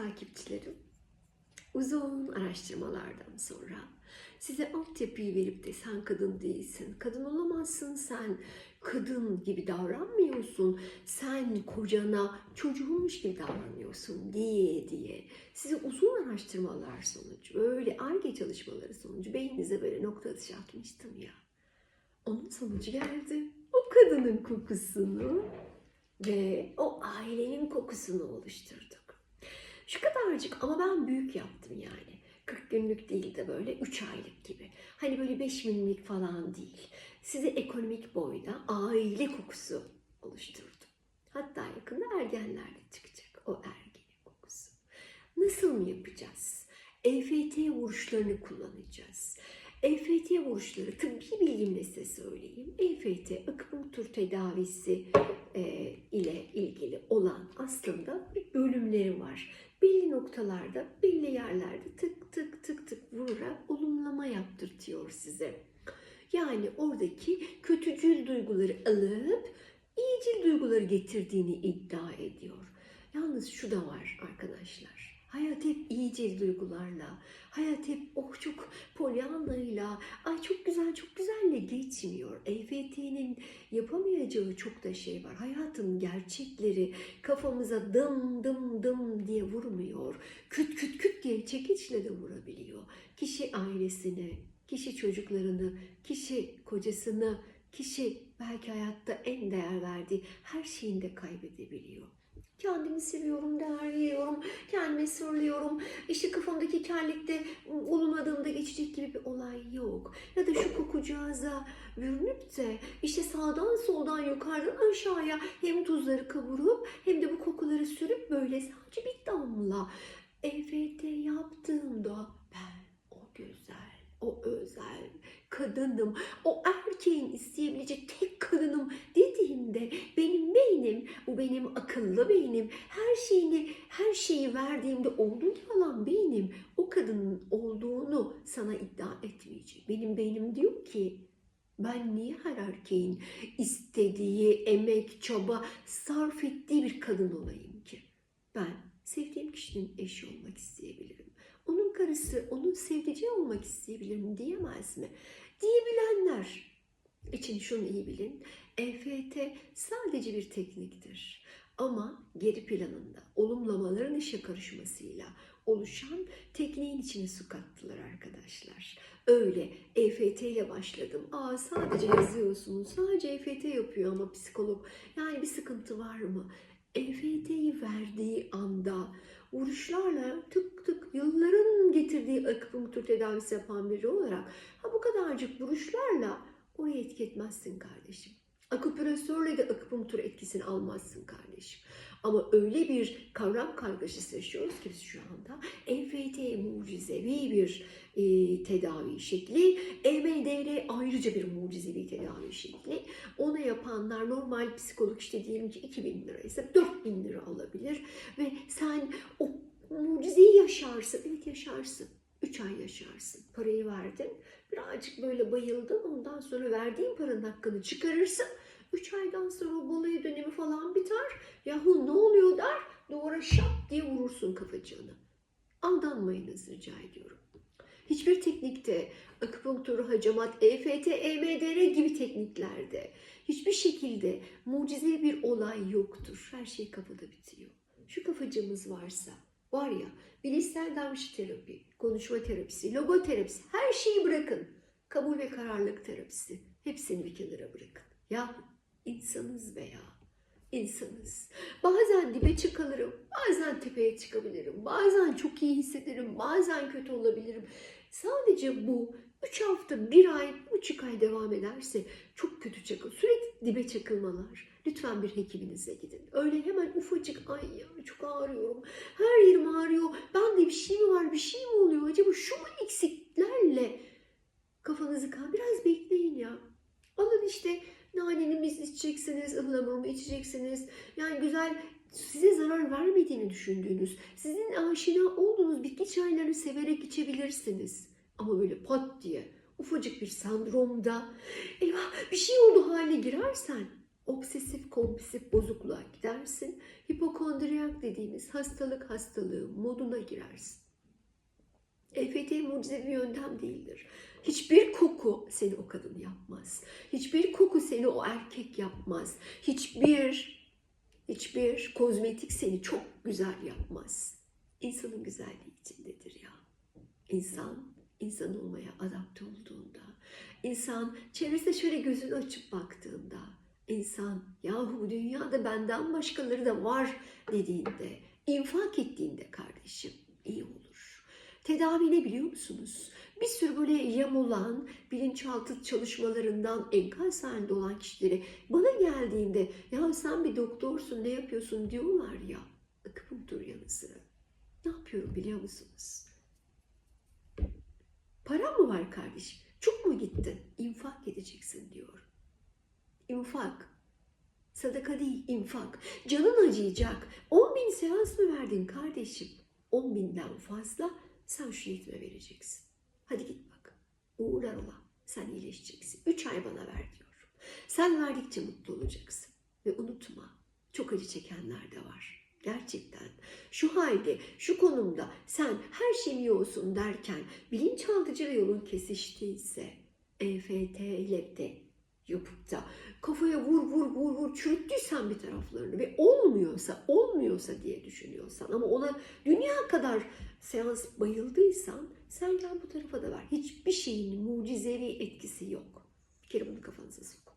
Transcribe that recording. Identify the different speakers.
Speaker 1: takipçilerim. Uzun araştırmalardan sonra size altyapıyı verip de sen kadın değilsin, kadın olamazsın sen, kadın gibi davranmıyorsun, sen kocana çocuğunmuş gibi davranıyorsun diye diye size uzun araştırmalar sonucu, böyle ARGE çalışmaları sonucu beyninize böyle nokta atışı atmıştım ya. Onun sonucu geldi. O kadının kokusunu ve o ailenin kokusunu oluşturduk. Şu kadarcık ama ben büyük yaptım yani. 40 günlük değil de böyle 3 aylık gibi. Hani böyle 5 milimlik falan değil. Size ekonomik boyda aile kokusu oluşturdum. Hatta yakında ergenlerde çıkacak o ergenin kokusu. Nasıl mı yapacağız? EFT vuruşlarını kullanacağız. EFT vuruşları tıbbi bilgimle size söyleyeyim. EFT akupunktur tedavisi e, ile ilgili olan aslında bir bölümleri var. Belli noktalarda, belli yerlerde tık tık tık tık vurarak olumlama yaptırtıyor size. Yani oradaki kötücül duyguları alıp iyicil duyguları getirdiğini iddia ediyor. Yalnız şu da var arkadaşlar. Hayat hep iyicil duygularla, hayat hep oh çok polyanlayla, ay çok güzel çok güzelle geçmiyor. EFT'nin yapamayacağı çok da şey var. Hayatın gerçekleri kafamıza dım dım dım diye vurmuyor. Küt küt küt diye çekiçle de vurabiliyor. Kişi ailesine, kişi çocuklarını, kişi kocasını, kişi belki hayatta en değer verdiği her şeyini de kaybedebiliyor. Kendimi seviyorum, değer veriyorum, kendime söylüyorum. İşte kafamdaki kellikte olmadığımda geçecek gibi bir olay yok. Ya da şu kokucağıza bürünüp de işte sağdan soldan yukarıdan aşağıya hem tuzları kavurup hem de bu kokuları sürüp böyle sadece bir damla EFT yaptığımda ben o güzel, o özel kadınım, o erkeğin isteyebilecek tek kadınım dediğimde benim beynim, bu benim akıllı beynim, her şeyini, her şeyi verdiğimde olduğu yalan beynim o kadının olduğunu sana iddia etmeyecek. Benim beynim diyor ki ben niye her erkeğin istediği, emek, çaba sarf ettiği bir kadın olayım ki? Ben sevdiğim kişinin eşi olmak isteyebilirim. Onun karısı, onun sevdiceği olmak isteyebilirim diyemez mi? Diyebilenler için şunu iyi bilin. EFT sadece bir tekniktir. Ama geri planında olumlamaların işe karışmasıyla oluşan tekniğin içine su kattılar arkadaşlar. Öyle EFT ile başladım. Aa sadece yazıyorsunuz, sadece EFT yapıyor ama psikolog. Yani bir sıkıntı var mı? EFT'yi verdiği anda vuruşlarla tık tık yılların getirdiği akupunktur tedavisi yapan biri olarak ha bu kadarcık vuruşlarla oraya etki etmezsin kardeşim. Akupresörle de akupunktur etkisini almazsın kardeşim. Ama öyle bir kavram kargaşası yaşıyoruz ki biz şu anda EFT mucizevi bir e, tedavi şekli, EMDR ayrıca bir mucizevi tedavi şekli. Onu yapanlar normal psikolog işte diyelim ki 2000 lira ise 4000 lira alabilir ve sen o mucizeyi yaşarsın. Evet yaşarsın. 3 ay yaşarsın. Parayı verdin. Birazcık böyle bayıldın. Ondan sonra verdiğin paranın hakkını çıkarırsın. 3 aydan sonra o balayı dönemi falan biter. Yahu ne oluyor der. Duvara şap diye vurursun kafacığını. Aldanmayınız rica ediyorum. Hiçbir teknikte akupunktur, hacamat, EFT, EMDR gibi tekniklerde hiçbir şekilde mucizevi bir olay yoktur. Her şey kafada bitiyor. Şu kafacığımız varsa var ya bilişsel davranış terapi, konuşma terapisi, logoterapisi her şeyi bırakın. Kabul ve kararlılık terapisi hepsini bir kenara bırakın. Ya insanız be ya. İnsanız. Bazen dibe çıkalırım, bazen tepeye çıkabilirim, bazen çok iyi hissederim, bazen kötü olabilirim. Sadece bu 3 hafta, 1 ay, 3 ay devam ederse çok kötü çakıl, sürekli dibe çakılmalar. Lütfen bir hekiminize gidin. Öyle hemen ufacık ay ya çok ağrıyorum, her yerim ağrıyor, bende bir şey mi var, bir şey mi oluyor acaba şu mu eksiklerle kafanızı kan biraz bekleyin ya. Alın işte nanenizi içeceksiniz, ıhlamurumu içeceksiniz. Yani güzel size zarar vermediğini düşündüğünüz, sizin aşina olduğunuz bitki çaylarını severek içebilirsiniz. Ama böyle pat diye ufacık bir sendromda eyvah bir şey oldu haline girersen obsesif kompulsif bozukluğa gidersin. Hipokondriyak dediğimiz hastalık hastalığı moduna girersin. EFT mucizevi bir yöntem değildir. Hiçbir koku seni o kadın yapmaz. Hiçbir koku seni o erkek yapmaz. Hiçbir hiçbir kozmetik seni çok güzel yapmaz. İnsanın güzelliği içindedir ya. İnsan, insan olmaya adapte olduğunda, insan çevresine şöyle gözünü açıp baktığında, insan yahu dünyada benden başkaları da var dediğinde, infak ettiğinde kardeşim iyi olur. Tedavi ne biliyor musunuz? Bir sürü böyle yamulan, bilinçaltı çalışmalarından enkaz halinde olan kişileri bana geldiğinde ya sen bir doktorsun ne yapıyorsun diyorlar ya. Akıpım dur yanı sıra. Ne yapıyorum biliyor musunuz? Param mı var kardeşim? Çok mu gittin? İnfak edeceksin diyor. İnfak. Sadaka değil, infak. Canın acıyacak. 10 bin seans mı verdin kardeşim? 10 binden fazla sen şu yetime vereceksin. Hadi git bak. Uğurlar ola. Sen iyileşeceksin. 3 ay bana ver diyorum. Sen verdikçe mutlu olacaksın. Ve unutma, çok acı çekenler de var. Gerçekten şu halde, şu konumda sen her şeyin iyi olsun derken bilinçaltıcıyla yolun kesiştiyse EFT ile de yapıp da kafaya vur vur vur vur çürüttüysen bir taraflarını ve olmuyorsa olmuyorsa diye düşünüyorsan ama ona dünya kadar seans bayıldıysan sen gel bu tarafa da ver. Hiçbir şeyin mucizevi etkisi yok. Bir kere bunu kafanıza sokun.